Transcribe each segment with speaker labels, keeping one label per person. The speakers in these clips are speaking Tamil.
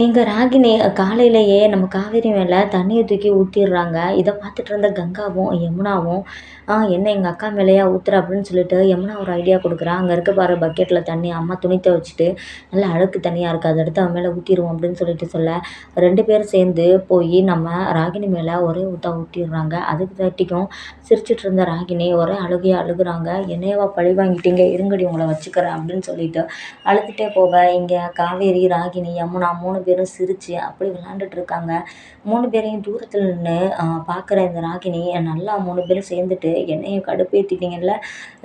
Speaker 1: எங்கள் ராகினி காலையிலேயே நம்ம காவேரி மேலே தண்ணியை தூக்கி ஊற்றிடுறாங்க இதை பார்த்துட்டு இருந்த கங்காவும் யமுனாவும் என்ன எங்கள் அக்கா மேலேயா ஊற்றுற அப்படின்னு சொல்லிட்டு யமுனா ஒரு ஐடியா கொடுக்குறா. அங்கே இருக்க பாரு பக்கெட்டில் தண்ணி. அம்மா துணி துவைச்சிட்டு நல்லா அழுக்கு தண்ணியாக இருக்குது அதை எடுத்து அவன் மேலே ஊற்றிடுவோம் அப்படின்னு சொல்லிட்டு சொல்ல ரெண்டு பேரும் சேர்ந்து போய் நம்ம ராகினி மேலே ஒரே ஊற்றா ஊற்றிடுறாங்க அதுக்கு தட்டிக்கும் சிரிச்சிட்டு இருந்த ராகினி ஒரே அழுகையாக அழுகுறாங்க. என்னையவா பழி வாங்கிட்டீங்க? இருங்கடி உங்களை வச்சுக்கிறேன் அப்படின்னு சொல்லிட்டு அழுதுகிட்டே போக இங்கே காவேரி ராகினி யமுனா மூணு பேரும் சிரித்து அப்படி விளாண்டுட்டு இருக்காங்க. மூணு பேரையும் தூரத்தில் நின்று பார்க்குற இந்த ராகினி நல்லா மூணு பேரும் சேர்ந்துட்டு என்னையும் கடுப்பேற்றிட்டீங்கல்ல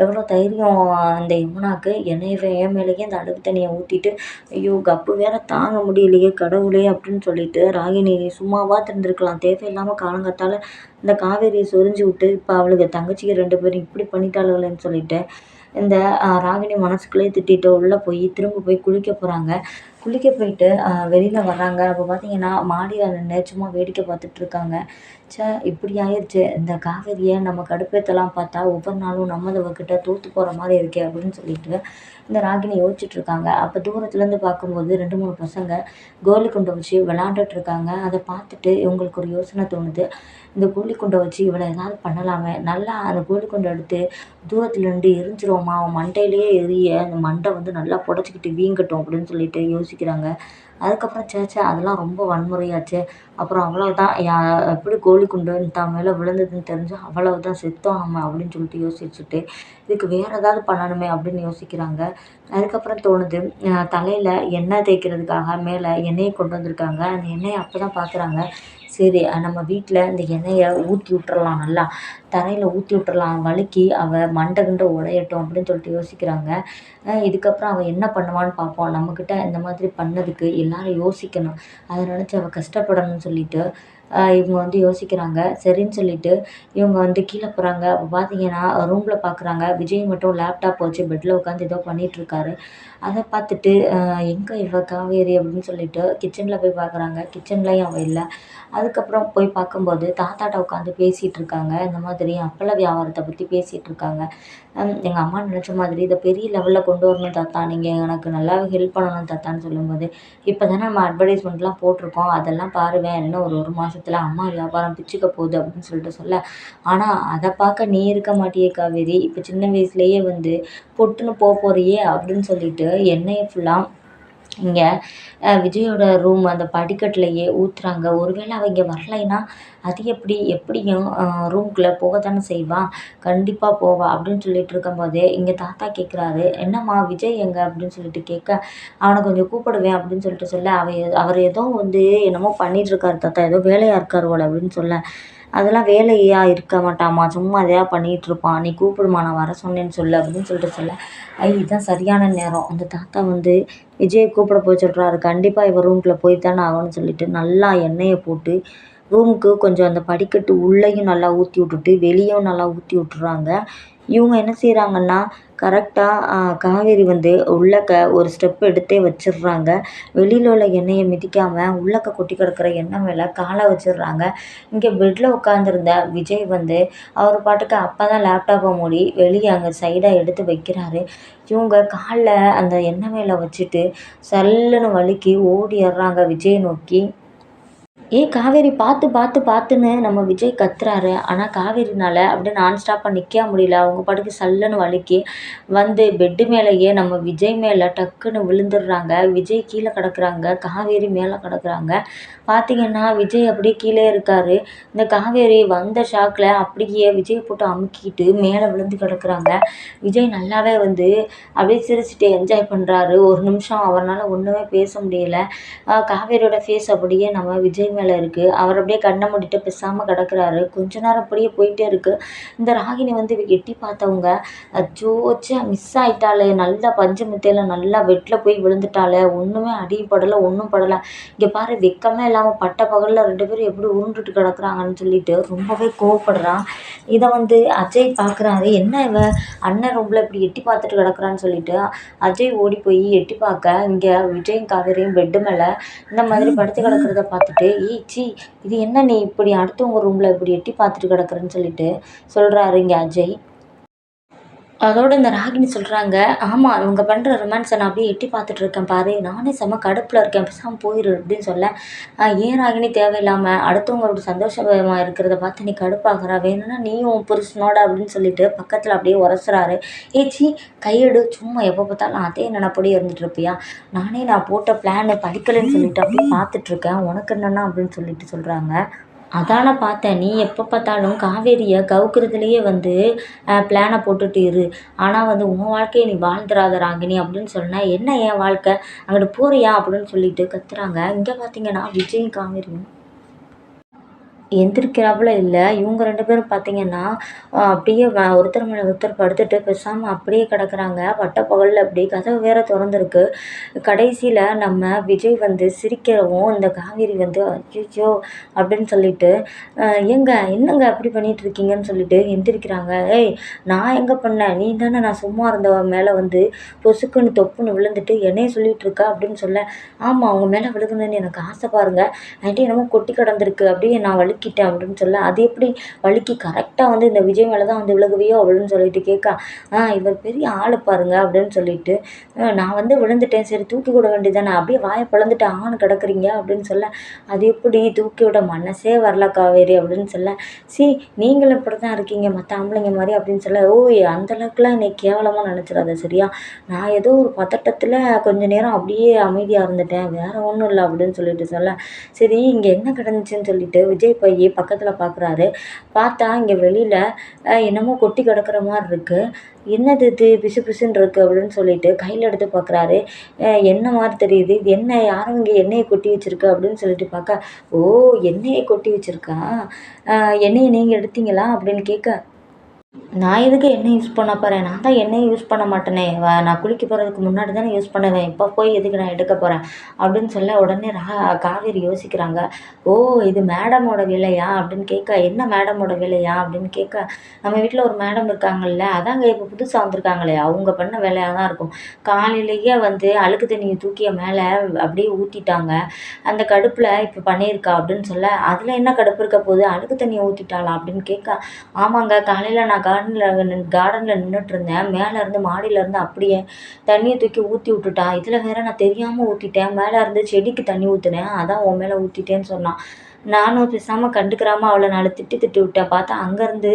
Speaker 1: எவ்வளோ தைரியம் அந்த யமுனாவுக்கு என்னையவே என் மேலேயே அந்த அடுப்பு தண்ணியை ஊற்றிட்டு ஐயோ கப்பு வேற தாங்க முடியலையே கடவுளே அப்படின்னு சொல்லிட்டு ராகினி சும்மாவாக திறந்துருக்கலாம். தேவையில்லாமல் காலங்கத்தால் இந்த காவேரியை சொரிஞ்சு விட்டு இப்போ அவளுக்கு தங்கச்சிக்கு ரெண்டு பேரும் இப்படி பண்ணிட்டாளுங்களேன்னு சொல்லிட்டு இந்த ராகினி மனசுக்குள்ளேயே திட்டிட்டு உள்ளே போய் திரும்ப போய் குளிக்க போகிறாங்க குளிக்க போயிட்டு வெளியில் வர்றாங்க. அப்போ பார்த்தீங்கன்னா மாடியில் நின்று சும்மா வேடிக்கை பார்த்துட்ருக்காங்க ச்சே இப்படி ஆயிடுச்சு இந்த காவேரியை நம்ம கடுப்பேற்றலாம் பார்த்தா ஒவ்வொரு நாளும் நம்மளவக்கிட்ட தோற்று போகிற மாதிரி இருக்கே அப்படின்னு சொல்லிட்டு இந்த ராகினி யோசிச்சுட்ருக்காங்க அப்போ தூரத்துலேருந்து பார்க்கும்போது ரெண்டு மூணு பசங்க கோலி குண்டை வச்சு விளாண்டுட்ருக்காங்க அதை பார்த்துட்டு இவங்களுக்கு ஒரு யோசனை தோணுது. இந்த கோலி குண்டை வச்சு இவ்வளோ ஏதாவது பண்ணலாமே. நல்லா அந்த கோலி குண்டை எடுத்து தூரத்தில் நின்று எரிஞ்சிருவோமா? அவன் மண்டையிலேயே எரிய அந்த மண்டை வந்து நல்லா புடச்சிக்கிட்டு வீங்கட்டும் அப்படின்னு சொல்லிட்டு யோசிக்கிறாங்க. அதுக்கப்புறம் ச்சே அதெல்லாம் ரொம்ப வன்முறையாச்சே. அப்புறம் அவ்வளோதான் யா எப்படி கோழிக்குண்டு குண்டு தான் மேலே விழுந்ததுன்னு தெரிஞ்சு அவ்வளவுதான் செத்தோம் நம்ம அப்படின்னு சொல்லிட்டு யோசிச்சுட்டு இதுக்கு வேறு ஏதாவது பண்ணணுமே அப்படின்னு யோசிக்கிறாங்க. அதுக்கப்புறம் தோணுது தலையில் எண்ணெய் தேய்க்கிறதுக்காக மேலே எண்ணெயை கொண்டு வந்திருக்காங்க. அந்த எண்ணெயை அப்போ தான் பார்க்குறாங்க சரி நம்ம வீட்டில் இந்த எண்ணெயை ஊற்றி விட்றலாம் நல்லா. தரையில் ஊற்றி விட்றலாம் வழுக்கி அவள் மண்டை கிண்டை உடையட்டும் அப்படின்னு சொல்லிட்டு யோசிக்கிறாங்க. இதுக்கப்புறம் அவள் என்ன பண்ணுவான்னு பார்ப்போம். நம்மக்கிட்ட இந்த மாதிரி பண்ணதுக்கு எல்லாரும் யோசிக்கணும். அதை நினச்சி அவள் கஷ்டப்படணும்னு சொல்லிட்டு இவங்க வந்து யோசிக்கிறாங்க. சரின்னு சொல்லிட்டு இவங்க வந்து கீழே போகிறாங்க அப்போ பார்த்தீங்கன்னா ரூமில் பார்க்குறாங்க விஜய் மட்டும் லேப்டாப் வச்சு பெட்டில் உட்காந்து ஏதோ பண்ணிகிட்ருக்காரு அதை பார்த்துட்டு எங்கே இவ காவேரி? அப்படின்னு சொல்லிட்டு கிச்சனில் போய் பார்க்குறாங்க. கிச்சன்லேயும் அவள் இல்லை. அதுக்கப்புறம் போய் பார்க்கும்போது தாத்தாட்ட உட்காந்து பேசிகிட்டு இருக்காங்க. இந்த மாதிரி அப்பள வியாபாரத்தை பற்றி பேசிகிட்டு இருக்காங்க. எங்கள் அம்மா நினச்ச மாதிரி இதை பெரிய லெவலில் கொண்டு வரணும் தாத்தா. நீங்கள் எனக்கு நல்லா ஹெல்ப் பண்ணணும் தாத்தான்னு சொல்லும்போது இப்போ தானே நம்ம அட்வர்டைஸ்மெண்ட்லாம் போட்டிருக்கோம். அதெல்லாம் பாருவேன் இன்னும் ஒரு ஒரு மாதத்துல அம்மா வியாபாரம் பிச்சுக்க போகுது அப்படின்னு சொல்லிட்டு சொல்ல. ஆனால் அதை பார்க்க நீ இருக்க மாட்டியே காவேரி. இப்போ சின்ன வயசுலேயே வந்து பொட்டுன்னு போக போகிறியே அப்படின்னு சொல்லிட்டு என்னையை ஃபுல்லாக இங்கே விஜயோட ரூம் அந்த படிக்கட்டுலேயே ஊற்றுறாங்க ஒருவேளை அவள் இங்கே வரலைன்னா அது எப்படி எப்படியும் ரூம்குள்ளே போக தானே செய்வான் கண்டிப்பாக போவா அப்படின்னு சொல்லிட்டு இருக்கும்போதே இங்கே தாத்தா கேட்குறாரு என்னம்மா விஜய் எங்கே? அப்படின்னு சொல்லிட்டு கேட்க அவனை கொஞ்சம் கூப்பிடுவேன் அப்படின்னு சொல்லிட்டு சொல்ல அவ அவர் ஏதோ வந்து என்னமோ பண்ணிகிட்ருக்காரு தாத்தா ஏதோ வேலையாக இருக்கார் போல அப்படின்னு சொல்ல. அதெல்லாம் வேலையாக இருக்க மாட்டாம்மா. சும்மா எதையா பண்ணிகிட்டு இருப்பான் நீ கூப்பிடுமா நான் வர சொன்னேன்னு சொல்லு அப்படின்னு சொல்லிட்டு சொல்ல. ஐ இதுதான் சரியான நேரம். அந்த தாத்தா வந்து விஜயை கூப்பிட போய் சொல்கிறாரு கண்டிப்பாக இவன் ரூம்குள்ளே போய் தானே ஆகணும்னு சொல்லிட்டு நல்லா எண்ணெயை போட்டு ரூமுக்கு கொஞ்சம் அந்த படிக்கட்டு உள்ளேயும் நல்லா ஊற்றி விட்டுட்டு வெளியும் நல்லா ஊற்றி விட்டுறாங்க. இவங்க என்ன செய்கிறாங்கன்னா கரெக்டாக காவேரி வந்து உள்ளக்க ஒரு ஸ்டெப் எடுத்தே வச்சிடுறாங்க. வெளியில் உள்ள எண்ணெயை மிதிக்காமல் உள்ளக்க கொட்டி கிடக்கிற எண்ணெய் மேலே காலை வச்சிடுறாங்க. இங்கே பெட்டில் உட்காந்துருந்த விஜய் வந்து அவர் பாட்டுக்கு அப்போ தான் லேப்டாப்பை மூடி வெளியே அங்கே சைடாக எடுத்து வைக்கிறாரு. இவங்க காலில் அந்த எண்ணெய் மேலே வச்சுட்டு சல்லுன்னு வழுக்கி ஓடிடுறாங்க விஜய் நோக்கி. ஏன் காவேரி பார்த்து பார்த்து பார்த்துன்னு நம்ம விஜய் கத்துறாரு. ஆனால் காவேரினால் அப்படியே நான் ஸ்டாப்பாக நிற்க முடியல. அவங்க பாட்டுக்கு சல்லுன்னு வழுக்கி வந்து பெட்டு மேலேயே நம்ம விஜய் மேலே டக்குன்னு விழுந்துடுறாங்க. விஜய் கீழே கிடக்குறாங்க. காவேரி மேலே கிடக்குறாங்க. பார்த்தீங்கன்னா விஜய் அப்படியே கீழே இருக்கார். இந்த காவேரி வந்த ஷாக்கில் அப்படியே விஜய் போட்டு அமுக்கிட்டு மேலே விழுந்து கிடக்குறாங்க. விஜய் நல்லாவே வந்து அப்படியே சிரிச்சுட்டு என்ஜாய் பண்ணுறாரு ஒரு நிமிஷம் அவரால் ஒன்றுமே பேச முடியல. காவேரியோட ஃபேஸ் அப்படியே நம்ம விஜய் மேலே இருக்குது அவர் அப்படியே கண்ணை மூடிட்டு பேசாமல் கிடக்குறாரு. கொஞ்ச நேரம் அப்படியே போயிட்டே இருக்குது இந்த ராகினி வந்து எட்டி பார்த்தவங்க ஜோச்சா மிஸ் ஆகிட்டாளே நல்லா பஞ்சு மித்தையில் நல்லா வெட்டில் போய் விழுந்துட்டாளே. ஒன்றுமே அடிப்படலை படலை ஒன்றும் படலை. இங்கே பாரு வெக்கமே இல்லாமல் பட்ட பகலில் ரெண்டு பேரும் எப்படி உருண்டுட்டு கிடக்குறாங்கன்னு சொல்லிட்டு ரொம்பவே கோவப்படுறான். இதை வந்து அஜய் பார்க்குறாரு என்ன இவ? அண்ணன் ரூமில் இப்படி எட்டி பார்த்துட்டு கிடக்குறான்னு சொல்லிட்டு அஜய் ஓடி போய் எட்டி பார்க்க இங்கே விஜயும் காவேரியும் பெட்டு மேலே இந்த மாதிரி படுத்து கிடக்கிறத பார்த்துட்டு ஏய் இது என்ன நீ இப்படி அடுத்தவங்க ரூமில் இப்படி எட்டி பார்த்துட்டு கிடக்குறன்னு சொல்லிட்டு சொல்கிறாரு இங்கே அஜய். அதோட இந்த ராகினி சொல்கிறாங்க ஆமாம் இவங்க பண்ணுற ரொமான்ஸை நான் அப்படியே எட்டி பார்த்துட்டு இருக்கேன் பாரு. நானே செம்ம கடுப்பில் இருக்கேன். பேசாமல் போயிரு அப்படின்னு சொல்ல ஏன் ராகினி தேவையில்லாமல் அடுத்தவங்களோட சந்தோஷமாக இருக்கிறத பார்த்து நீ கடுப்பாகிறா வேணும்னா நீயும் புருஷனோட அப்படின்னு சொல்லிட்டு பக்கத்தில் அப்படியே உரசுறாரு. ஏச்சி கையெடு. சும்மா எப்போ பார்த்தாலும் அதே நினப்படியே இருந்துட்டு இருப்பியா? நானே நான் போட்ட பிளான் படிக்கலைன்னு சொல்லிட்டு அப்படியே பார்த்துட்ருக்கேன் உனக்கு என்னென்னா? அப்படின்னு சொல்லிட்டு சொல்கிறாங்க அதான பார்த்தேன் நீ எப்போ பார்த்தாலும் காவேரியை கவுக்கிறதுலையே வந்து பிளானை போட்டுட்டு இரு. ஆனால் வந்து உன் வாழ்க்கையை நீ வாழ்ந்துடாத ராகினி அப்படின்னு சொன்னால் என்ன என் வாழ்க்கை? அங்கிட்டு போறியா அப்படின்னு சொல்லிட்டு கத்துறாங்க. இங்கே பார்த்தீங்கன்னா விஜயும் காவேரியும் எந்திரிக்கிறாப்புல இல்லை. இவங்க ரெண்டு பேரும் பார்த்தீங்கன்னா அப்படியே ஒருத்தர் மேலே ஒருத்தர் படுத்துட்டு பேசாமல் அப்படியே கிடக்குறாங்க. பட்டப்பகலில் அப்படி கதவு வேற திறந்துருக்கு. கடைசியில் நம்ம விஜய் வந்து சிரிக்கிறவும் இந்த காவேரி வந்து அச்சோ அப்படின்னு சொல்லிட்டு ஏங்க என்னங்க அப்படி பண்ணிட்டு இருக்கீங்கன்னு சொல்லிட்டு எந்திரிக்கிறாங்க. ஏய் நான் எங்கே பண்ணேன்? நீ தானே நான் சும்மா இருந்த மேலே வந்து பொசுக்குன்னு தொப்புன்னு விழுந்துட்டு என்னையே சொல்லிட்டு இருக்கா? அப்படின்னு சொல்ல ஆமாம் அவங்க மேலே விழுகணும்னு எனக்கு ஆசை பாருங்க. ஆண்டி என்னமோ கொட்டி கிடந்திருக்கு. அப்படியே நான் வலி வழுக்கிட்டேன் அப்படின்னு சொல்ல அது எப்படி வழுக்கி கரெக்டாக வந்து இந்த விஜய் மேலே தான் வந்து விழுகுவியோ அப்படின்னு சொல்லிட்டு கேட்கா ஆ இவர் பெரிய ஆள் பாருங்க அப்படின்னு சொல்லிட்டு நான் வந்து விழுந்துட்டேன். சரி தூக்கி விட வேண்டியதானே அப்படியே வாயை பிளந்துட்டு ஆண் கிடக்குறீங்க அப்படின்னு சொல்ல அது எப்படி தூக்கி விட மனசே வரல காவேரி அப்படின்னு சொல்ல சி நீங்களும் இப்படி தான் இருக்கீங்க மற்ற ஆம்பளைங்க மாதிரி அப்படின்னு சொல்ல ஓய் அந்தளவுக்குலாம் என்னை கேவலமாக நினச்சிடாத சரியா? நான் ஏதோ ஒரு பதட்டத்தில் கொஞ்ச நேரம் அப்படியே அமைதியாக இருந்துட்டேன். வேறு ஒன்றும் இல்லை அப்படின்னு சொல்லிட்டு சொல்ல சரி இங்கே என்ன கிடந்துச்சுன்னு சொல்லிட்டு விஜய் போய் பக்கத்தில் பார்க்குறாரு பார்த்தா இங்கே வெளியில் என்னமோ கொட்டி கிடக்குற மாதிரி இருக்குது என்னது இது? பிசு பிசுன்னு இருக்குது அப்படின்னு சொல்லிட்டு கையில் எடுத்து பார்க்குறாரு என்ன மாதிரி தெரியுது? இது என்ன? யாரும் இங்கே எண்ணெயை கொட்டி வச்சுருக்கு அப்படின்னு சொல்லிட்டு பார்க்க ஓ எண்ணெயை கொட்டி வச்சுருக்கா? எண்ணெயை நீங்கள் எடுத்தீங்களா அப்படின்னு கேட்க நான் எதுக்கு எண்ணெய் யூஸ் பண்ண போகிறேன் நான் தான் எண்ணெய் யூஸ் பண்ண மாட்டேனே. நான் குளிக்க போகிறதுக்கு முன்னாடி தானே யூஸ் பண்ணுவேன். இப்போ போய் எதுக்கு நான் எடுக்க போகிறேன் அப்படின்னு சொல்ல உடனே ரா காவேரி யோசிக்கிறாங்க. ஓ இது மேடமோட வேலையா? அப்படின்னு கேட்க என்ன மேடமோட வேலையா? அப்படின்னு கேட்க நம்ம வீட்டில் ஒரு மேடம் இருக்காங்கல்ல அதாங்க இப்போ புதுசாக வந்திருக்காங்களே. அவங்க பண்ண வேலையாக தான் இருக்கும். காலையிலேயே வந்து அழுக்கு தண்ணியை தூக்கிய மேலே அப்படியே ஊற்றிட்டாங்க அந்த கடுப்பில் இப்போ பண்ணியிருக்கா? அப்படின்னு சொல்ல அதில் என்ன கடுப்பு இருக்க போகுது? அழுக்கு தண்ணியை ஊற்றிட்டாளா அப்படின்னு கேட்க ஆமாங்க காலையில் நான் நான் கார்டனில் கார்டனில் நின்றுட்டுருந்தேன் மேலேருந்து மாடியிலேருந்து அப்படியே தண்ணியை தூக்கி ஊற்றி விட்டுட்டா இதில் வேறு நான் தெரியாமல் ஊற்றிட்டேன் மேலே இருந்து செடிக்கு தண்ணி ஊற்றுனேன் அதான் உன் மேலே ஊற்றிட்டேன்னு சொன்னான். நானும் பேசாமல் கண்டுக்கிறாமல் அவளை நாலு திட்டு திட்டு விட்டேன் பார்த்தா அங்கேருந்து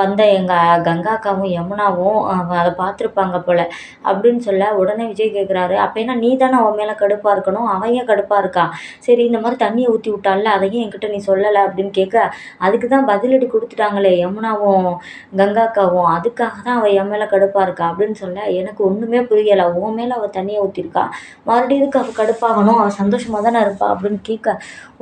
Speaker 1: வந்த எங்கள் கங்கா அக்காவும் யமுனாவும் அதை பார்த்துருப்பாங்க போல். அப்படின்னு சொல்ல உடனே விஜய் கேட்குறாரு அப்போ நீ தானே அவன் மேலே கடுப்பாக இருக்கணும் அவன் ஏன் கடுப்பாக இருக்கா? சரி இந்த மாதிரி தண்ணியை ஊற்றி விட்டால அதையும் என்கிட்ட நீ சொல்லலை அப்படின்னு கேட்க அதுக்கு தான் பதிலடி கொடுத்துட்டாங்களே யமுனாவும் கங்கா அக்காவும். அதுக்காக தான் அவள் என் மேலே கடுப்பாக இருக்கா அப்படின்னு சொல்ல எனக்கு ஒன்றுமே புரியலை. உன் மேலே அவள் தண்ணியை ஊற்றிருக்கா மறுபடியும் இதுக்கு அவள் கடுப்பாகணும்? அவள் சந்தோஷமாக தானே இருப்பா அப்படின்னு கேட்க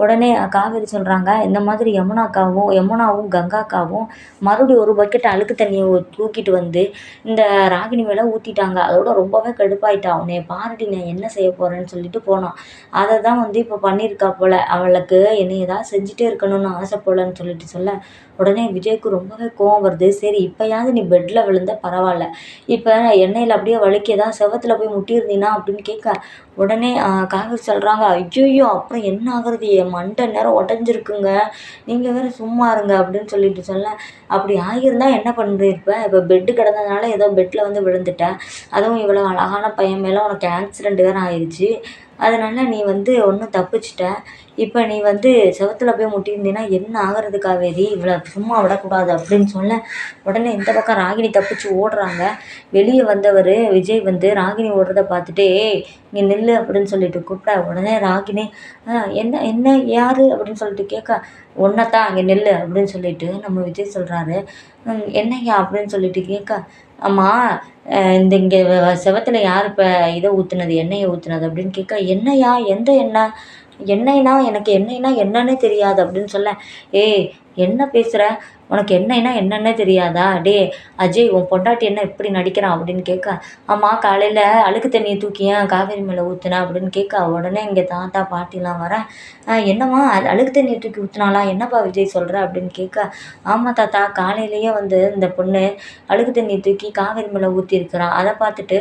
Speaker 1: உடனே காவேரி சொல்கிறாங்க இந்த மாதிரி யமுனாக்காவும் யமுனாவும் கங்காக்காவும் மறுபடியும் ஒரு பக்கெட் அழுக்கு தண்ணியை தூக்கிட்டு வந்து இந்த ராகினி மேலே ஊற்றிட்டாங்க அதோட ரொம்பவே கடுப்பாயிட்டா. உன்னை பாருடி நான் என்ன செய்ய போகிறேன்னு சொல்லிட்டு போனான் அதை தான் வந்து இப்போ பண்ணியிருக்கா போல். அவளுக்கு என்னை ஏதாவது செஞ்சுட்டே இருக்கணும்னு ஆசை போலன்னு சொல்லிட்டு சொல்ல. உடனே விஜய்க்கு ரொம்பவே கோவம் வருது. சரி இப்போயாவது நீ பெட்டில் விழுந்த பரவாயில்ல. இப்போ எண்ணெயில் அப்படியே வழுக்கி ஏதாவது செவத்தில் போய் முட்டியிருந்தீனா அப்படின்னு கேட்க உடனே காவேரி சொல்கிறாங்க ஐயோ அப்புறம் என்ன ஆகுறது? என் மண்டை நேரம் உடஞ்சிருக்குங்க. நீங்கள் வேறு சும்மா இருங்க அப்படின்னு சொல்லிட்டு சொல்ல. அப்படி ஆகியிருந்தால் என்ன பண்ணிருப்பேன் இப்போ? பெட்டு கிடந்ததுனால ஏதோ பெட்டில் வந்து விழுந்துட்டேன். அதுவும் இவ்வளோ அழகான பையன் மேலே உனக்கு ஆக்சிடெண்ட் வேறு ஆயிடுச்சு அதனால் நீ வந்து ஒன்றும் தப்பிச்சிட்ட. இப்போ நீ வந்து செவத்தில் போய் முட்டியிருந்தீன்னா என்ன ஆகிறது காவேரி? இவ்வளோ சும்மா விடக்கூடாது அப்படின்னு சொல்ல உடனே இந்த பக்கம் ராகினி தப்பிச்சு ஓடுறாங்க. வெளியே வந்தவர் விஜய் வந்து ராகினி ஓடுறத பார்த்துட்டு ஏய் இங்கே நில்லு அப்படின்னு சொல்லிட்டு கூப்பிட உடனே ராகினி என்ன என்ன யார்? அப்படின்னு சொல்லிட்டு கேட்க ஒன்றைத்தான் அங்கே நெல் அப்படின்னு சொல்லிட்டு நம்ம விஜய் சொல்கிறாரு என்னய்யா? அப்படின்னு சொல்லிட்டு கேட்க ஆமாம் இந்த இங்கே செவத்தில் யார் இப்போ இதை ஊற்றுனது எண்ணெயை ஊற்றுனது அப்படின்னு கேட்க எண்ணெயா எந்த எண்ணெய் எண்ணெய்னா எனக்கு எண்ணெய்னா என்னன்னே தெரியாது அப்படின்னு சொல்ல ஏய் என்ன பேசுகிற உனக்கு என்னன்னா என்னன்னே தெரியாதா? டே அஜய் உன் பொண்டாட்டி என்ன இப்படி நடிக்கிறான் அப்படின்னு கேட்க ஆமாம் காலையில் அழுக்கு தண்ணியை தூக்கி ஏன் காவேரி மேலே ஊற்றுன அப்படின்னு கேட்க உடனே இங்கே தாத்தா பாட்டிலாம் வரேன் என்னம்மா அழுக்கு தண்ணியை தூக்கி ஊற்றுனாலா என்னப்பா விஜய் சொல்கிற அப்படின்னு கேட்க ஆமாம் தாத்தா காலையிலேயே வந்து இந்த பொண்ணு அழுக்கு தண்ணியை தூக்கி காவேரி மேலே ஊற்றிருக்கிறான் அதை பார்த்துட்டு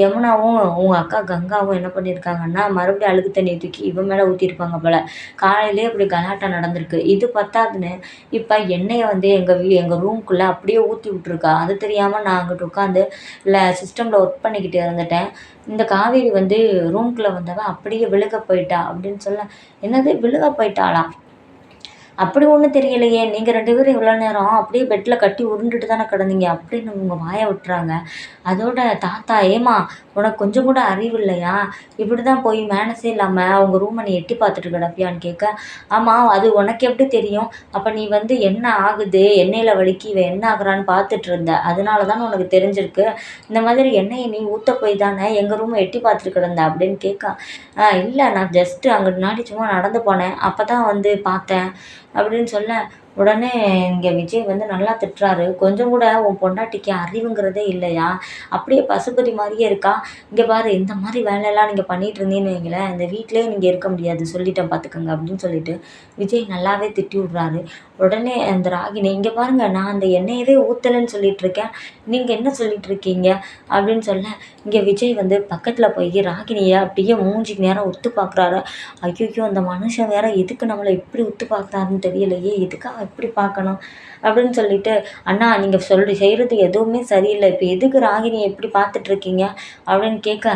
Speaker 1: யமுனாவும் உங்கள் அக்கா கங்காவும் என்ன பண்ணியிருக்காங்கன்னா மறுபடியும் அழுக்கு தண்ணியை தூக்கி இவன் மேலே ஊற்றிருப்பாங்க போல். காலையிலேயே இப்படி கலாட்டா நடந்திருக்கு. இது பத்தாதுன்னு இப்போ என்னையை வந்து எங்கள் வீ எங்கள் ரூம்குள்ளே அப்படியே ஊற்றி விட்ருக்கா அது தெரியாமல் நான் அங்கிட்டு உட்காந்து இல்லை சிஸ்டமில் ஒர்க் பண்ணிக்கிட்டு இருந்துட்டேன். இந்த காவேரி வந்து ரூம்குள்ளே வந்தவன் அப்படியே விழுக போயிட்டா அப்படின்னு சொல்ல என்னது? விழுக போயிட்டாளா அப்படி ஒன்றும் தெரியலையே. நீங்கள் ரெண்டு பேரும் இவ்வளோ நேரம் அப்படியே பெட்டில் கட்டி உருண்டுட்டு தானே கிடந்தீங்க. அப்படின்னு உங்கள் வாயை விட்டுறாங்க. அதோட தாத்தா ஏம்மா உனக்கு கொஞ்சம் கூட அறிவு இல்லையா? இப்படி தான் போய் மேனஸே இல்லாமல் அவங்க ரூமை நீ எட்டி பார்த்துட்டு கிடப்பியான்னு கேட்க ஆமாம் அது உனக்கு எப்படி தெரியும்? அப்போ நீ வந்து என்ன ஆகுது? எண்ணெயில் வலிக்கு இவன் என்ன ஆகுறான்னு பார்த்துட்டு இருந்த. அதனால தானே உனக்கு தெரிஞ்சிருக்கு. இந்த மாதிரி எண்ணெயை நீ ஊற்ற போய் தானே எங்கள் ரூமை எட்டி பார்த்துட்டு கிடந்த? அப்படின்னு கேட்க இல்லை நான் ஜஸ்ட்டு அங்கே முன்னாடி சும்மா நடந்து போனேன். அப்போ தான் வந்து பார்த்தேன். அப்படின்னு சொல்ல உடனே இங்கே விஜய் வந்து நல்லா திட்டுறாரு. கொஞ்சம் கூட உன் பொண்டாட்டிக்கு அறிவுங்கிறதே இல்லையா? அப்படியே பசுபதி மாதிரியே இருக்கா? இங்கே பாரு இந்த மாதிரி வேலையெல்லாம் நீங்கள் பண்ணிகிட்டு இருந்தீங்கன்னு வைங்களேன் இந்த வீட்டிலே நீங்கள் இருக்க முடியாது. சொல்லிட்டேன் பார்த்துக்கோங்க அப்படின்னு சொல்லிட்டு விஜய் நல்லாவே திட்டி விட்றாரு. உடனே அந்த ராகினி இங்கே பாருங்கள் நான் அந்த எண்ணெயவே ஊற்றலைன்னு சொல்லிட்டு இருக்கேன் நீங்கள் என்ன சொல்லிட்டு இருக்கீங்க அப்படின்னு சொல்ல இங்கே விஜய் வந்து பக்கத்தில் போய் ராகினியை அப்படியே மூஞ்சிக்கு நேரம் உத்து பார்க்குறாரு ஐயோ அந்த மனுஷன் வேற எதுக்கு நம்மளை இப்படி உத்து பார்க்குறாருன்னு தெரியலையே எதுக்காக இப்படி பார்க்கணும் அப்படின்னு சொல்லிட்டு அண்ணா நீங்கள் சொல்லி செய்கிறது எதுவுமே சரியில்லை. இப்போ எதுக்கு ராகினியை எப்படி பார்த்துட்ருக்கீங்க அப்படின்னு கேட்க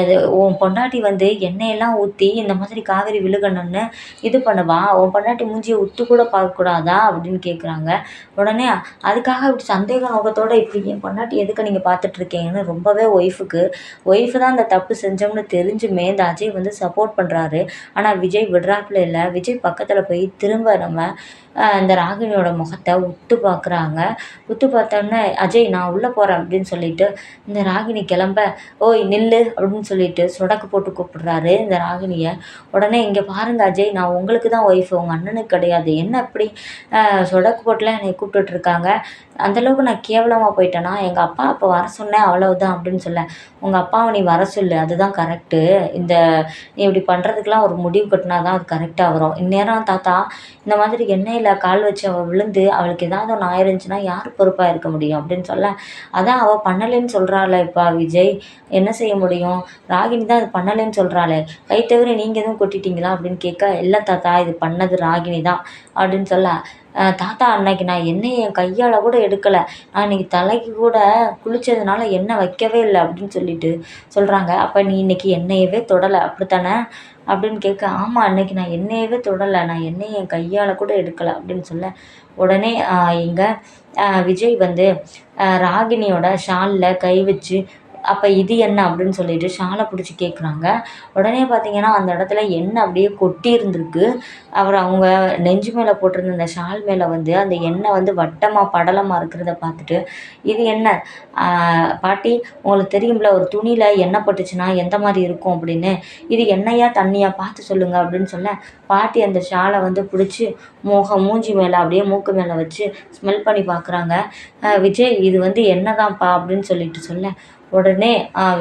Speaker 1: அது உன் பொண்டாட்டி வந்து எண்ணெயெல்லாம் ஊற்றி இந்த மாதிரி காவேரி விழுகணும்னு இது பண்ணவா. உன் பொண்டாட்டி மூஞ்சியை உத்து கூட பார்க்கக்கூடாதா அப்படின்னு கேட்குறாங்க உடனே அதுக்காக இப்படி சந்தேக நோக்கத்தோடு இப்படி என் பொண்டாட்டி எதுக்கு நீங்கள் பார்த்துட்ருக்கீங்கன்னு ரொம்பவே ஒய்ஃபுக்கு ஒய்ஃபு தான் அந்த தப்பு செஞ்சோம்னு தெரிஞ்சுமே இந்த அஜய் வந்து சப்போர்ட் பண்ணுறாரு ஆனால் விஜய் விடுறாப்புல இல்லை. விஜய் பக்கத்தில் போய் திரும்ப நம்ம இந்த ராகினியோட முகத்தை உத்து பார்க்குறாங்க. உத்து பார்த்தோன்னே அஜய் நான் உள்ளே போகிறேன் அப்படின்னு சொல்லிட்டு இந்த ராகினி கிளம்ப. ஓய் நில்லு அப்படின்னு சொல்லிட்டு சொடக்கு போட்டு கூப்பிடுறாரு இந்த ராகினியை. உடனே இங்கே பாருங்க அஜய் நான் உங்களுக்கு தான் ஒய்ஃப் உங்கள் அண்ணனுக்கு கிடையாது. என்ன அப்படி சொடக்கு போட்டுலாம் என்னை கூப்பிட்டுட்ருக்காங்க அந்தளவுக்கு நான் கேவலமாக போயிட்டேனா? எங்கள் அப்பா அப்போ வர சொன்னேன் அவ்வளவுதான் அப்படின்னு சொல்ல. உங்கள் அப்பாவை நீ வர சொல்லு அதுதான் கரெக்டு இந்த நீ இப்படி பண்ணுறதுக்கெலாம் ஒரு முடிவு கட்டினா தான் அது கரெக்டாக வரும். இந்நேரம் தாத்தா இந்த மாதிரி எண்ணெயில் கால் வச்சு அவள் விழுந்து அவளுக்கு ஏதாவது ஒன்று ஆயிருந்துச்சுன்னா யார் பொறுப்பாக இருக்க முடியும் அப்படின்னு சொல்ல அதான் அவள் பண்ணலைன்னு சொல்கிறாள் இப்போ விஜய். என்ன செய்ய முடியும்? ராகினி தான் அது பண்ணலைன்னு சொல்கிறாளே கை தவிர நீங்கள் எதுவும் கொட்டிட்டீங்களா அப்படின்னு கேட்க இல்லை தாத்தா இது பண்ணது ராகினி தான் அப்படின்னு சொல்ல தாத்தா அன்னைக்கு நான் எண்ணெயை என் கையால் கூட எடுக்கலை. நான் இன்னைக்கு தலைக்கு கூட குளித்ததுனால எண்ணெய் வைக்கவே இல்லை அப்படின்னு சொல்லிட்டு சொல்கிறாங்க அப்போ நீ இன்னைக்கு எண்ணெயவே தொடலை. அப்படித்தானே? அப்படின்னு கேட்க ஆமாம் அன்னைக்கு நான் எண்ணெயவே தொடலை. நான் எண்ணெயை என் கையால் கூட எடுக்கலை. அப்படின்னு சொல்ல உடனே இங்கே விஜய் வந்து ராகினியோட ஷாலில் கை வச்சு அப்போ இது என்ன அப்படின்னு சொல்லிட்டு ஷாலை பிடிச்சி கேட்குறாங்க உடனே பார்த்தீங்கன்னா அந்த இடத்துல எண்ணெய் அப்படியே கொட்டி இருந்திருக்கு அவர் அவங்க நெஞ்சு மேலே போட்டிருந்த அந்த ஷால் மேலே வந்து அந்த எண்ணெய் வந்து வட்டமாக படலமாக இருக்கிறத பார்த்துட்டு இது என்ன? பாட்டி உங்களுக்கு தெரியும்ல ஒரு துணியில் எண்ணெய் பட்டுச்சுன்னா எந்த மாதிரி இருக்கும் அப்படின்னு? இது எண்ணெயா தண்ணியாக பார்த்து சொல்லுங்கள் அப்படின்னு சொல்ல பாட்டி அந்த ஷாலை வந்து பிடிச்சி முகம் மூஞ்சி மேலே அப்படியே மூக்கு மேலே வச்சு ஸ்மெல் பண்ணி பார்க்குறாங்க விஜய் இது வந்து என்ன தான்ப்பா அப்படின்னு சொல்லிட்டு சொல்ல உடனே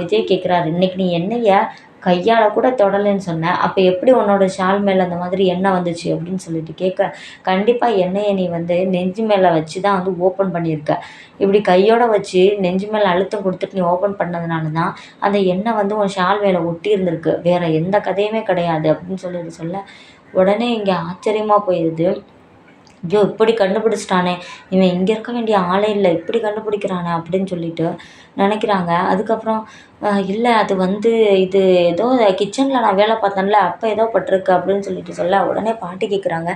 Speaker 1: விஜய் கேட்குறாரு இன்றைக்கி நீ என்னையா கையால் கூட தொடலைன்னு சொன்ன. அப்போ எப்படி உன்னோட ஷால் மேலே அந்த மாதிரி எண்ணெய் வந்துச்சு? அப்படின்னு சொல்லிட்டு கேட்க கண்டிப்பாக எண்ணெயை நீ வந்து நெஞ்சு மேலே வச்சு தான் வந்து ஓப்பன் பண்ணியிருக்க. இப்படி கையோட வச்சு நெஞ்சு மேலே அழுத்தம் கொடுத்துட்டு நீ ஓப்பன் பண்ணதுனால தான் அந்த எண்ணெய் வந்து உன் ஷால் மேலே ஒட்டி இருந்திருக்கு. வேறு எந்த கதையுமே கிடையாது. அப்படின்னு சொல்லிட்டு சொல்ல உடனே இங்கே ஆச்சரியமாக போயிடுது ஐயோ இப்படி கண்டுபிடிச்சிட்டானே. இவன் இங்கே இருக்க வேண்டிய ஆளே இல்லை. இப்படி கண்டுபிடிக்கிறானே. அப்படின்னு சொல்லிட்டு நினைக்கிறாங்க. அதுக்கப்புறம் இல்லை அது வந்து இது ஏதோ கிச்சனில் நான் வேலை பார்த்தேன்ல அப்போ ஏதோ பட்டிருக்கு அப்படின்னு சொல்லிட்டு சொல்ல உடனே பாட்டி கேட்குறாங்க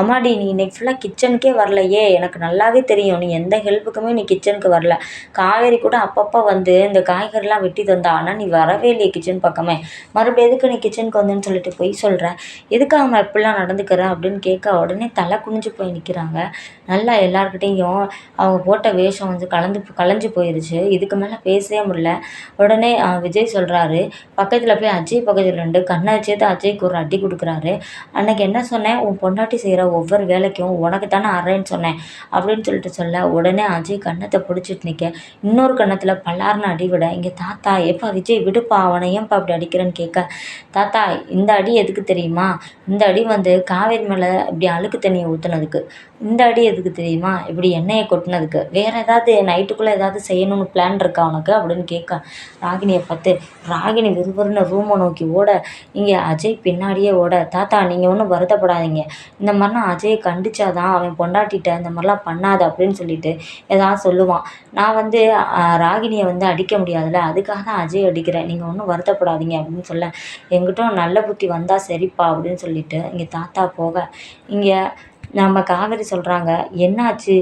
Speaker 1: அம்மாடி நீ இன்னைக்கு ஃபுல்லாக கிச்சனுக்கே வரலையே. எனக்கு நல்லாவே தெரியும். நீ எந்த ஹெல்ப்புக்குமே நீ கிச்சனுக்கு வரல. காவேரி கூட அப்பப்போ வந்து இந்த காய்கறிலாம் வெட்டி தந்தா ஆனால் நீ வரவே இல்லையே கிச்சன் பக்கமே. மறுபடியும் எதுக்கு நீ கிச்சனுக்கு வந்தேன்னு சொல்லிட்டு போய் சொல்கிறேன் எதுக்கு அவன் இப்படிலாம் நடந்துக்கிறேன் அப்படின்னு கேட்க உடனே தலை குனிஞ்சு போய் நிற்கிறாங்க நல்லா எல்லாருக்கிட்டேயும் அவங்க போட்ட வேஷம் வந்து கலந்து கலைஞ்சு போயிடுச்சு இதுக்கு மேலே பேசவே முடியல. உடனே விஜய் சொல்கிறாரு பக்கத்தில் போய் அஜய் பக்கத்தில் ரெண்டு கண்ணை சேர்த்து அஜய்க்கு ஒரு அடி கொடுக்குறாரு. அன்னைக்கு என்ன சொன்னேன் உன் பொண்டாட்டி செய்கிற ஒவ்வொரு வேலைக்கும் உனக்கு தானே அறேன்னு சொன்னேன் அப்படின்னு சொல்லிட்டு சொல்ல உடனே அஜய் கன்னத்தை பிடிச்சிட்டு நிற்க இன்னொரு கண்ணத்தில் பல்லார்னு அடி விட இங்கே தாத்தா எப்பா விஜய் விடுப்பா அவனை ஏன்ப்பா அப்படி அடிக்கிறேன்னு கேட்க தாத்தா இந்த அடி எதுக்கு தெரியுமா? இந்த அடி வந்து காவேரி மேலே இப்படி அழுக்கு தண்ணியை ஊற்றுனதுக்கு இந்த அடி எதுக்கு தெரியுமா? இப்படி எண்ணெயை கொட்டினதுக்கு. வேறு ஏதாவது நைட்டுக்குள்ளே ஏதாவது செய்யணும்னு பிளான் இருக்கா உனக்கு அப்படின்னு கேட்க ராகினியை பார்த்து ராகினி விறுவிறுன்னு ரூமை நோக்கி ஓட இங்கே அஜய் பின்னாடியே ஓட தாத்தா நீங்கள் ஒன்றும் வருத்தப்படாதீங்க. இந்த மாதிரிலாம் அஜயை கண்டிச்சா தான் அவன் பொண்டாட்டிட்ட இந்த மாதிரிலாம் பண்ணாத அப்படின்னு சொல்லிட்டு ஏதாவது சொல்லுவான். நான் வந்து ராகினியை வந்து அடிக்க முடியாதுல்ல அதுக்காக தான் அஜய் அடிக்கிறேன் நீங்கள் ஒன்றும் வருத்தப்படாதீங்க அப்படின்னு சொல்ல எங்கிட்ட நல்ல புத்தி வந்தால் சரிப்பா அப்படின்னு சொல்லிட்டு இங்கே தாத்தா போக இங்கே நம்ம காவேரி சொல்கிறாங்க என்னாச்சு?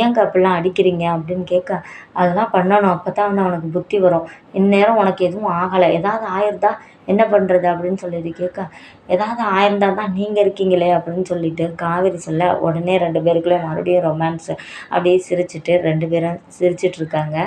Speaker 1: ஏங்க அப்படிலாம் அடிக்கிறீங்க அப்படின்னு கேட்க அதெல்லாம் பண்ணணும். அப்போ தான் வந்து அவனுக்கு புத்தி வரும். இந்நேரம் உனக்கு எதுவும் ஆகலை. ஏதாவது ஆயிருந்தா என்ன பண்ணுறது அப்படின்னு சொல்லிட்டு கேட்க ஏதாவது ஆயிருந்தா தான் நீங்கள் இருக்கீங்களே? அப்படின்னு சொல்லிட்டு காவேரி சொல்ல உடனே ரெண்டு பேருக்குள்ளே மறுபடியும் ரொமான்ஸு அப்படியே சிரிச்சிட்டு ரெண்டு பேரும் சிரிச்சிட்ருக்காங்க